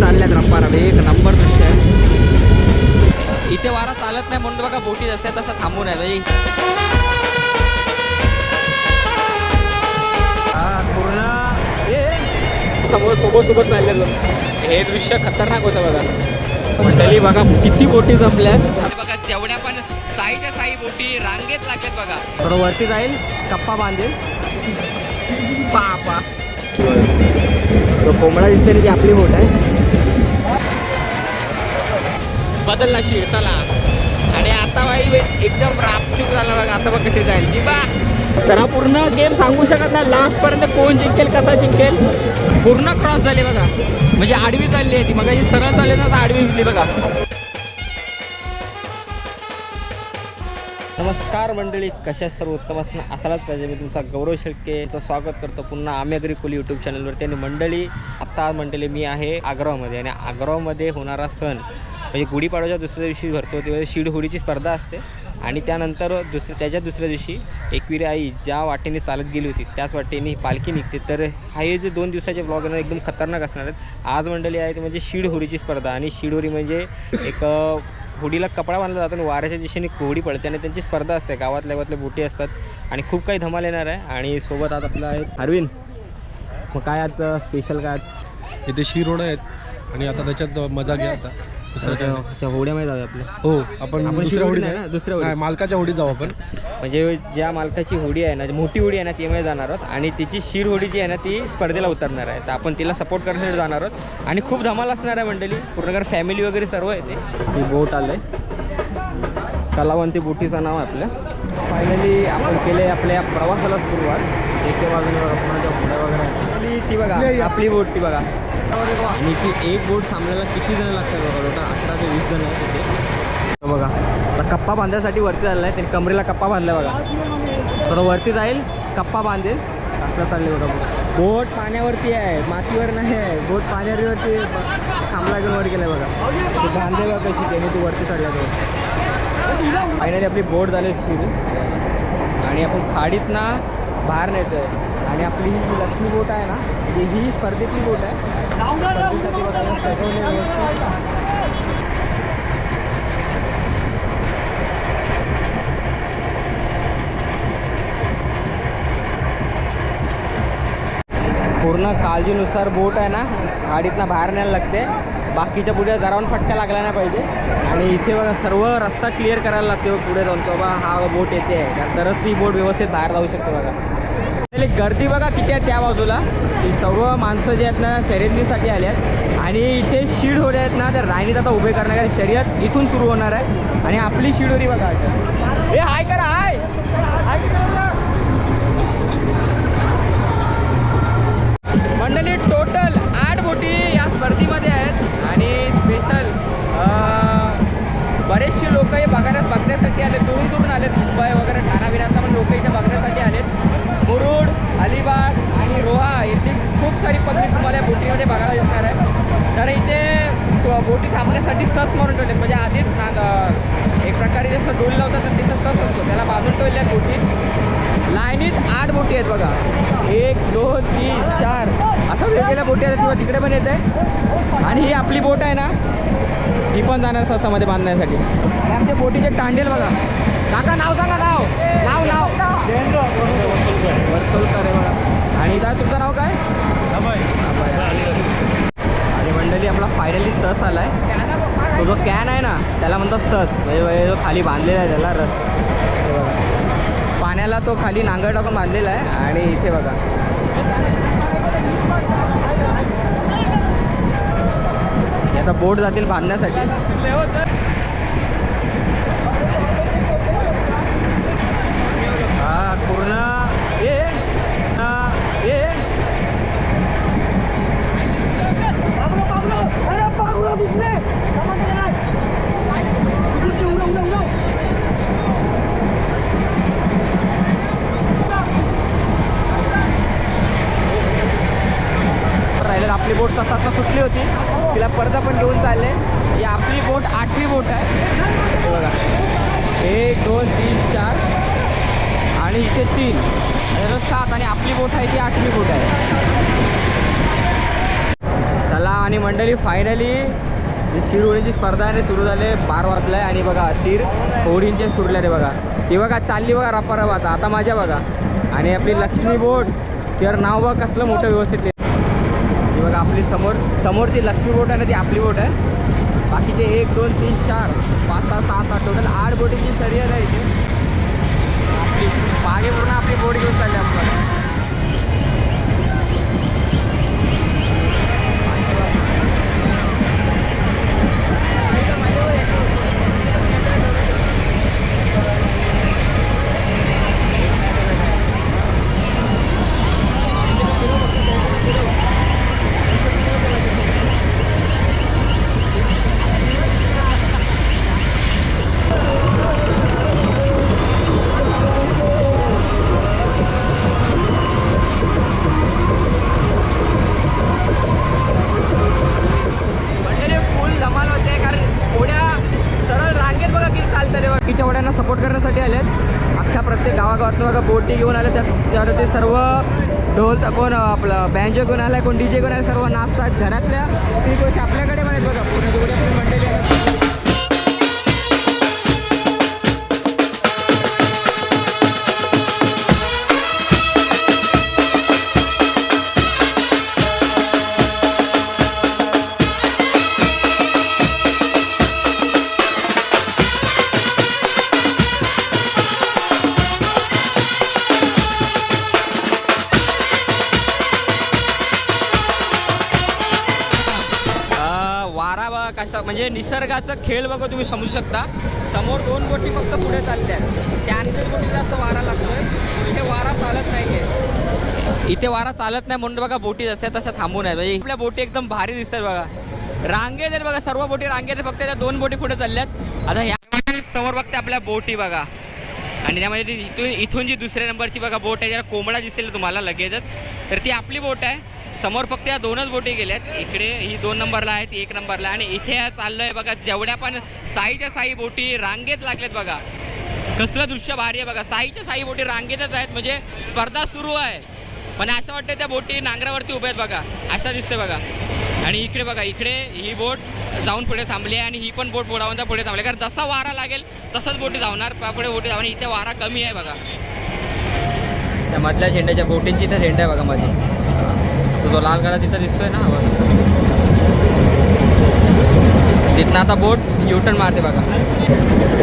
चालल्यात रप्पा रवे एक नंबर दृश्य आहे. इथे वारा चालत नाही म्हणून बघा बोटी जसं तसं थांबून आहे बाई. पूर्ण. समोर सोबत हे दृश्य खतरनाक होतं बघा. मंडळी बघा किती बोटी जमल्यात. बघा जेवढ्या पण साईच्या साई बोटी रांगेत लागल्यात बघा. थोडं वरती जाईल कप्पा बांधेल. पापा तो कोंबडा दिसते ती आपली बोट आहे? बदलला शिर चला. आणि आता बाई एकदम रापचूक झाला बघा. आता बघ कशी जाईल. जी बा तर हा पूर्ण गेम सांगू शकत नाही. लास्ट पर्यंत कोण जिंकेल कसा जिंकेल? पूर्ण क्रॉस झाली बघा. म्हणजे आडवी चालली आहे ती. मग सरळ चालली ना आडवी दिली बघा. नमस्कार मंडळी. कशा सर्व? उत्तम असणं असायलाच पाहिजे. मी तुमचा गौरव शेळके. यांचं स्वागत करतो पुन्हा आम्ही अग्री कोली यूट्यूब चॅनलवरती आणि मंडळी आत्ता मंडळी मी आहे आग्रामध्ये. आणि आग्रामध्ये होणारा सण म्हणजे गुढीपाडव्याच्या दुसऱ्या दिवशी भरतो तेव्हा शीड होळीची स्पर्धा असते. आणि त्यानंतर दुसऱ्या त्याच्या दुसऱ्या दिवशी एकविरी आई ज्या वाटेने चालत गेली होती त्याच वाटेने ही पालखी निघते. तर हा हे जे दोन दिवसाचे ब्लॉग आहे ना एकदम खतरनाक असणार आहेत. आज मंडळी आहे ते म्हणजे शीड होळीची स्पर्धा आणि शीड होळी म्हणजे एक होडीला कपडा बांधला जातो आणि वाऱ्याच्या दिशेने होडी पडते आणि त्यांची स्पर्धा असते. गावातल्या गावातले बोटी असतात आणि खूप काही धमाल येणार आहे. आणि सोबत आज आपला आहे अरविंद. मग काय आज स्पेशल काय आज? इथे शिरोड आहेत आणि आता त्याच्यात मजा घ्या आता. दुसरं काय? नाही. अच्छा होड्यामध्ये जाऊया हो आपण आपण दुसऱ्या होडीत नाही ना. दुसऱ्या होडीत. नाही, मालकाच्या होडीत जाऊ आपण. म्हणजे ज्या मालकाची होडी आहे ना जी मोठी होडी आहे ना ती मध्ये जाणार आहोत. आणि तिची शीर होडी जी आहे ना ती स्पर्धेला उतरणार आहे. तर आपण तिला सपोर्ट करण्यासाठी जाणार आहोत. आणि खूप धमाल असणार आहे मंडळी. पूर्ण फॅमिली वगैरे सर्व आहे ते. ही बोट आलं आहे कलावंती बोटीचं नाव आहे आपल्या फायनली आपण केले आपल्या प्रवासाला सुरुवात. एके बाजूने बघा पुण्याच्या होड्या वगैरे आहेत. आणि ती बघा आपली बोट ती बघा. आणि ती एक बोट सामन्याला किती जण लागतात बघा लोटा अठरा ते वीस जण आहेत तिथे बघा आता कप्पा बांधण्यासाठी वरती चालला आहे त्याने कमरेला कप्पा बांधला बघा. थोडं वरती जाईल कप्पा बांधेल. असं चालले बघा बोट. पाण्यावरती आहे मातीवर नाही आहे. बोट पाण्यावरती थांबला घेऊन वर गेलाय बघा. ते बांधले बघा कशी त्याने तू वरती चढला तो फायनली आपली बोट झाली सुरू आणि आपण खाडीत ना बाहेर नेतोय. आणि आपली ही लक्ष्मी बोट आहे ना म्हणजे ही स्पर्धेतली बोट आहे. स्पर्धेसाठी व्यवस्थित पूर्ण काळजीनुसार बोट आहे ना गाडीतनं बाहेर न्यायला लागते. बाकीच्या पुढे जरावून फटका लागला नाही पाहिजे. आणि इथे बघा सर्व रस्ता क्लिअर करायला लागते पुढे जाऊन की बाबा हा बोट येते. आहे कारण तरच ती बोट व्यवस्थित बाहेर जाऊ शकते बघा. गर्दी बघा किती आहे त्या बाजूला. ही सर्व माणसं जे आहेत ना शर्यतीसाठी आले आहेत. आणि इथे शिडहोरे आहेत ना त्या राणीत आता उभे करण्यासाठी शर्यत इथून सुरू होणार आहे. आणि आपली शिडोरी बघा. हे हाय करा हाय. हाय ठेवल्यात बोटी लाईनीत आठ बोटी आहेत बघा. एक दोन तीन चार. असं वेगवेगळ्या बोटी आहेत किंवा तिकडे पण येते आणि ही आपली बोट आहे ना ही पण जाणार ससामध्ये बांधण्यासाठी. आणि आमच्या बोटीचे टांडेल बघा. काका नाव सांगा नाव. नाव नाव. वर्सोलकर आहे बघा. आणि इथं तुमचं नाव काय? आणि मंडळी आपला फायनली सस आला आहे तो जो कॅन आहे ना त्याला म्हणतात सस. म्हणजे जो खाली बांधलेला आहे त्याला बघा. पाण्याला तो खाली नांगर टाकून बांधलेला आहे आणि इथे बघा. आता बोट जातील बांधण्यासाठी. पूर्ण. ए हा, ए राहिलं आपली बोट ससातनं सुटली होती तिला परत आपण घेऊन चालले ही आपली बोट आठवी बोट आहे हे बघा एक दोन तीन चार आणि इथे तीन आणि इथं सात आणि मंडळी फायनली शिर होळींची स्पर्धा आणि सुरू झाले. बार आहे आणि बघा शिर होळींचे सुरल्या ते बघा. ती बघा चालली बघा रप्पा आता आता माझ्या बघा. आणि आपली लक्ष्मी बोट तर नाव बघ कसलं मोठं व्यवस्थित आहे. ती बघा आपली समोर समोर ती लक्ष्मी बोट आहे ना ती आपली बोट आहे. बाकीचे एक दोन तीन चार पाच सहा सात आठ टोटल आठ बोटीची शर्यत आहे इथे. आपली मागे पूर्ण आपली बोट घेऊन चालली आपण ते सर्व ढोल तर कोण आपलं बँजो कोण आलाय कोण डी जे घेऊन आले सर्व नाचतात घरातल्या. ती गोष्टी आपल्याकडे पण आहेत बघा. पूर्ण म्हणजे खेळ बघा तुम्ही समजू शकता. समोर दोन बोटी फक्त पुढे चालल्या आहेत. त्यानंतर बोटी जास्त वारा लागतोय. इथे वारा चालत नाहीये. इथे वारा चालत नाही म्हणून बघा बोटी जशा तशा थांबून आहेत. म्हणजे आपल्या बोटी एकदम भारी दिसतात बघा. रांगेत आहेत बघा सर्व बोटी रांगेत फक्त त्या दोन बोटी पुढे चालल्यात. आता ह्या समोर बघते आपल्या बोटी बघा. आणि त्यामध्ये इथून इथून जी दुसऱ्या नंबरची बघा बोट आहे ज्याला कोंबडा दिसेल तुम्हाला लगेचच. तर ती आपली बोट आहे. समोर फक्त या दोनच बोटी गेल्यात. इकडे ही दोन नंबरला आहेत एक नंबरला. आणि इथे चाललं आहे बघा जेवढ्या पण साईच्या साई बोटी रांगेत लागल्यात बघा. कसलं दृश्य भारी आहे बघा. साईच्या साई बोटी रांगेतच आहेत म्हणजे स्पर्धा सुरू आहे. पण असं वाटतं त्या बोटी नांगरावरती उभ्या आहेत बघा. असं दिसतंय बघा. आणि इकडे बघा इकडे ही बोट जाऊन पुढे थांबली आहे आणि ही पण बोट पुढावून पुढे थांबली कारण जसा वारा लागेल तसंच बोटी धावणार पुढे बोटी धावणार. इथे वारा कमी आहे बघा. त्या मधल्या झेंड्याच्या बोटींची इथे झेंडा आहे बघा मध्ये तो लाल गडा तिथं दिसतोय ना तिथनं आता बोट युटर्न मारते बघा.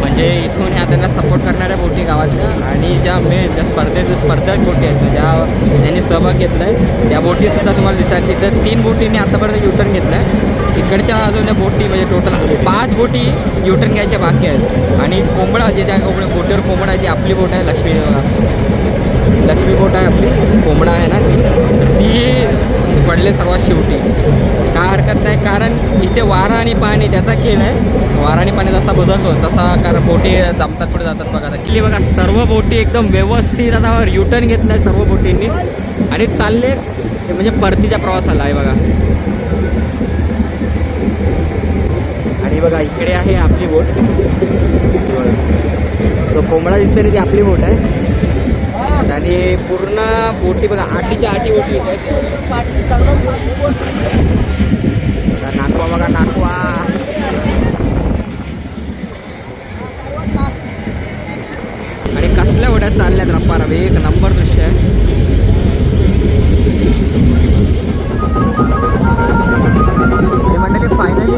म्हणजे इथून ह्या त्यांना सपोर्ट करणाऱ्या बोटी गावातल्या आणि ज्या मेन ज्या स्पर्धेत स्पर्धक बोटी आहेत ज्या त्यांनी सहभाग घेतला आहे त्या बोटीसुद्धा तुम्हाला दिसतात. तिथं तीन बोटींनी आतापर्यंत युटर्न घेतला आहे इकडच्या बाजूने बोटी म्हणजे टोटल पाच बोटी युटर्न घ्यायच्या बाकी आहेत. आणि कोंबडा जे त्या कोंबड्या बोटीवर कोंबडा आहे ती आपली बोट आहे लक्ष्मी लक्ष्मी बोट आहे आपली कोंबडा आहे. पडले सर्वात शेवटी. काय हरकत नाही कारण इथे वारा आणि पाणी त्याचा खेळ आहे. वारा आणि पाणी जसा बदलतो तसा कारण बोटी जमतात पुढे जातात बघा आता. किल्ली बघा सर्व बोटी एकदम व्यवस्थित आता युटर्न घेतलं आहे सर्व बोटींनी. आणि चालले म्हणजे परतीच्या प्रवासाला आहे बघा. आणि बघा इकडे आहे आपली बोट. तो कोंबडा दिसते ती आपली बोट आहे. हे पूर्ण बोटी बघा आठीच्या आठी बोटी येत बघा, नाकवा बघा नाकवा. आणि कसल्या वड्या चालल्यात रप्पा रवी? एक नंबर दृश्य आहे. मंडळी फायनली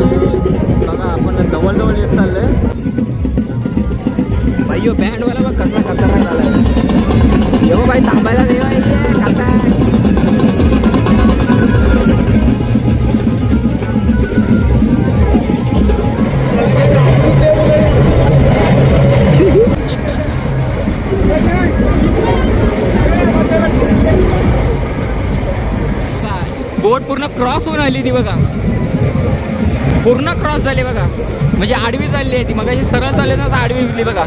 बघा आपण जवळजवळ येत चाललंय. भाई बँडवाला बघ कसला खतरनाक झाला यो थांबायला देवा खाता बोट पूर्ण क्रॉस होऊन आली ती बघा. पूर्ण क्रॉस झाली बघा. म्हणजे आडवी चालली आहे ती. मग सरळ चालली ना तर आडवी विकली बघा.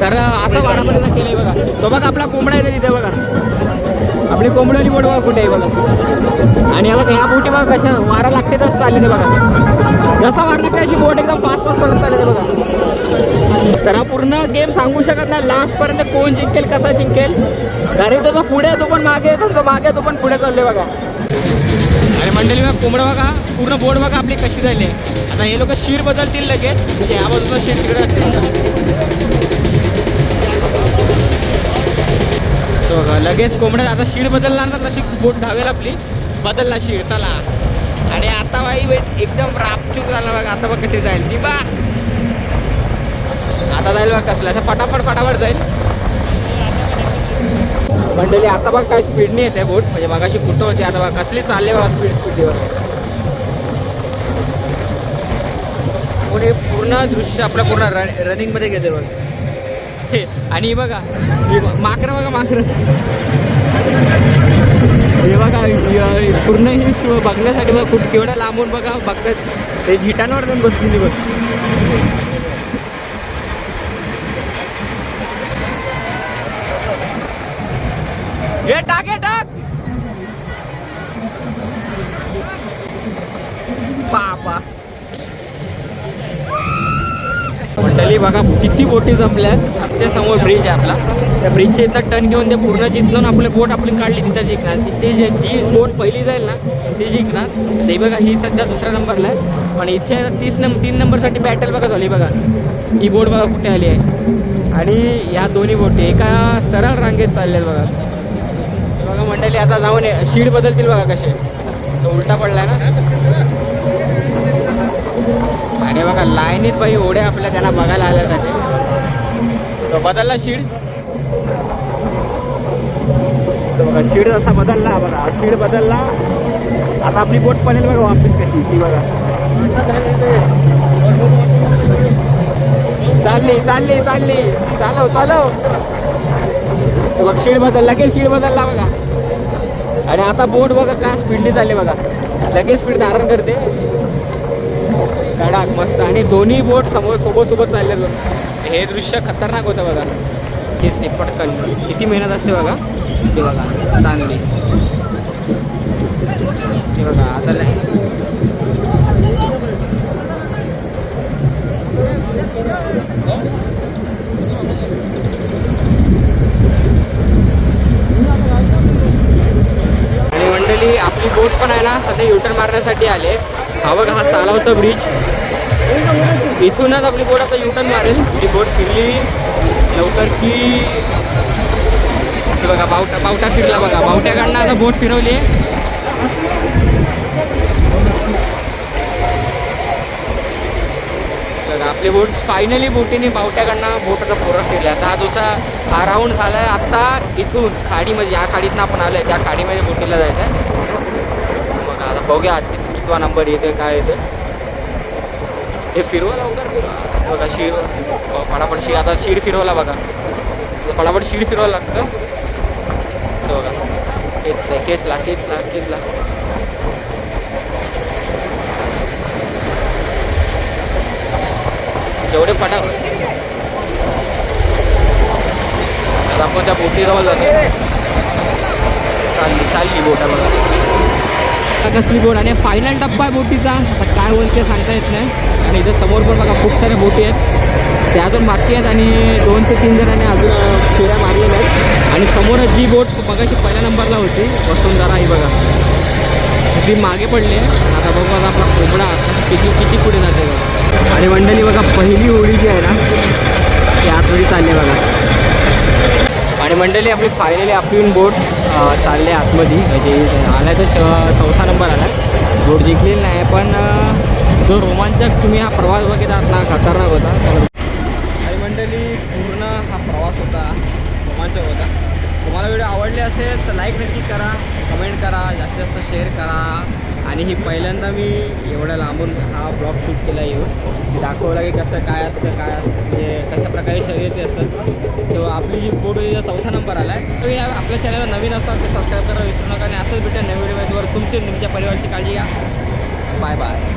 तर असं वारामध्ये केलंय बघा. तो बघा आपला कोंबडा आहे तिथे बघा. आपली कोंबड्याची बोट बघा कुठे आहे बघा. आणि बघा ह्या बोटी बघा कशा वारा लागते तसं चालले ते बघा. जसा वार लागते अशी बोट एकदम पाच पाच पर्यंत चालले बघा. तर हा पूर्ण गेम सांगू शकत नाही लास्ट पर्यंत कोण जिंकेल कसा जिंकेल. कारण तो पुढे तो पण मागे आहे तो मागे तो पण पुढे चालले बघा. आणि मंडळी बघा कोंबडं बघा पूर्ण बोर्ड बघा आपली कशी झाली आहे आता हे लोक शीर बदलतील लगेच. म्हणजे ह्या बाजूला शीर तिकडे असतील बघा. लगेच कोंबड्या आता शीड बदलला ना तशी बोट धावेल आपली. बदलला शीड चला. आणि आता बाई एकदम रापचूक झाला बघा. आता बघ कशी जाईल. ती बा आता जाईल बघ कसला. असं फटाफट फटाफट जाईल. मंडळी आता बघ काय स्पीडने येते बोट म्हणजे मगाशी कुठं होती आता बघा कसली चालली बघा स्पीड स्पीडीवर पुढे पूर्ण दृश्य आपलं पूर्ण रनिंगमध्ये घेते बघ. हे, आणि बघा माकडं बघा माकडं. हे बघा पूर्ण हे बघण्यासाठी बघा खूप केवढ्या लांबून बघा बघत. ते झिटांवर जाऊन बसलेली बघ. हे टाक हे टाक बापा. मंडळी बघा किती बोटी जमल्यात आमच्यासमोर ब्रिज आहे आपला. त्या ब्रिजच्या इथं टर्न घेऊन ते पूर्ण जिंकून आपले बोट आपली काढली तिथं जिंकणार. तिथे जे जी बोट पहिली जाईल ना ती जिंकणार. ते बघा ही सध्या दुसऱ्या नंबरला आहे. पण इथे तीस नंबर तीन नंबरसाठी बॅटल बघा झाली बघा. ही बोट बघा कुठे आली आहे. आणि या दोन्ही बोटी एका सरळ रांगेत चालल्या बघा. मंडळी आता जाऊन शीड बदलतील बघा कसे. तो उलटा पडलाय ना. आणि बघा लाईनीत बाई ओढ्या आपल्या त्यांना बघायला आल्यासाठी. तो बदलला शीड. तो बघा शीड असा बदलला. बघा शीड बदलला. आता आपली बोट पडेल बघा वापिस कशी ती बघा. चालली चालली चालली. चालव चालव. बघ शीड बदलला की शीड बदलला बघा. आणि आता बोट बघा काय स्पीडने चालली बघा. लगेच स्पीड धारण करते. कडक मस्त. आणि दोन्ही बोट समोर सोबत सोबत चालले हे दृश्य खतरनाक होतं बघा. हे ते पटकन किती मेहनत असते बघा. ते बघा तांदळी ते बघा आता नाही आणि मंडळी आपली बोट पण आहे ना सध्या युटर्न मारण्यासाठी आले. हा बघा हा सालावचा ब्रिज इथूनच आपली बोट आता युटर्न मारेल. ही बोट फिरली. लवकर की बघा बावटा बावटा फिरला बघा. बावट्याकडनं आता बोट फिरवली आहे. बघा आपली बोट फायनली बोटीने बावट्याकडनं बोटाचा पोरं फिरला आता हा दुसरा हा राऊंड झाला आहे आत्ता इथून खाडीमध्ये. या खाडीतनं आपण आलो आहे त्या खाडीमध्ये बोटीला जायचं आहे बघूया आजची कितवा नंबर येते काय येते हे फिरवा लवकर फिरवा. बघा शिर फटाफट शिर. आता शिड फिरवला बघा. फटाफट शिड फिरवावं लागतं. हे बघा. केसला केसला केसला केसला जेवढे फटा आता आपण त्या बोटीजवळ जातो चालली चालली बोटा बघा कसली बोट आणि फायनल टप्पा आहे बोटीचा. आता काय होईल ते सांगता येत नाही. आणि इथं समोर पण बघा खूप साऱ्या बोटी आहेत. त्या अजून बाकी आहेत आणि दोन ते तीन जणांनी अजून फेऱ्या मारलेल्या आहेत. आणि समोर जी बोट बघायची पहिल्या नंबरला होती. वसुंधरा ही बघा. ती मागे पडली आता बघू आता आपला कोंबडा किती किती पुढे जाते आणि मंडळी बघा पहिली होळी जी आहे ना ती आतमध्ये चालली बघा. आणि मंडळी आपली फायनली आपली बोट चालले चालली आहे आतमध्ये. म्हणजे आला तर चौथा नंबर आला बोट जिंकलेली नाही पण जो रोमांचक तुम्ही हा प्रवास बघितलात ना खतरनाक होता. आणि मंडळी पूर्ण हा प्रवास होता रोमांचक होता. तुम्हाला व्हिडिओ आवडले असेल तर लाईक नक्की करा कमेंट करा जास्तीत जास्त शेअर करा. आणि ही पहिल्यांदा मी एवढ्या लांबून हा ब्लॉग शूट केला येऊन दाखवला की कसं काय असतं काय असतं म्हणजे कशा प्रकारे शर्यती असतात. तेव्हा आपली जी फोटो तिचा चौथा नंबर आला आहे. तुम्ही या- आपल्या चॅनलला नवीन असाल तर सबस्क्राईब करा विसरू नका आणि असंच भेटेल नवीन व्हिडिओवर तुमची तुमच्या परिवाराची काळजी घ्या. Bye bye